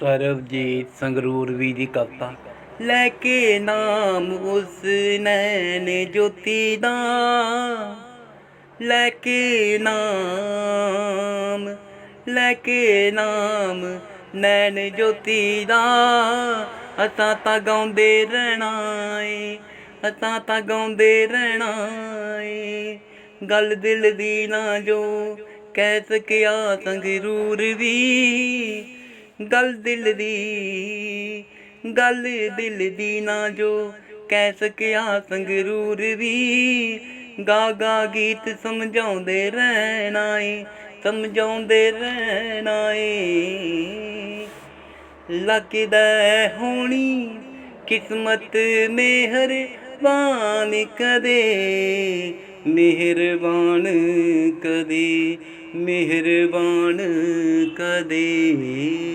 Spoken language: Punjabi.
ਸਰਬਜੀਤ ਸੰਗਰੂਰ ਵੀ ਦੀ ਕਵਿਤਾ। ਲੈ ਕੇ ਨਾਮ ਉਸ ਨੈਣ ਜੋਤੀ ਦਾ। ਲੈ ਕੇ ਨਾਮ, ਲੈ ਕੇ ਨਾਮ ਨੈਣ ਜੋਤੀ ਦਾ। ਅਸਾਂ ਤਾਂ ਗਾਉਂਦੇ ਰਹਿਣਾ ਏ ਅਸਾਂ ਤਾਂ ਗਾਉਂਦੇ ਰਹਿਣਾ ਏ ਗੱਲ ਦਿਲ ਦੀ ਨਾ ਜੋ, ਕਹਿ ਸਕਿਆ ਸੰਗਰੂਰ ਵੀ। ਗੱਲ ਦਿਲ ਦੀ, ਗੱਲ ਦਿਲ ਦੀ ਨਾ ਜੋ ਕਹਿ ਸਕਿਆ ਸੰਗਰੂਰ ਵੀ। ਗਾ ਗਾ ਗੀਤ ਸਮਝਾਉਂਦੇ ਰਹਿਣਾ ਏ ਸਮਝਾਉਂਦੇ ਰਹਿਣਾ ਏ ਲੱਗਦਾ ਹੋਣੀ ਕਿਸਮਤ ਮਿਹਰਬਾਨ ਕਦੇ ਮਿਹਰਬਾਨ ਕਦੇ ਮਿਹਰਬਾਨ ਕਦੇ।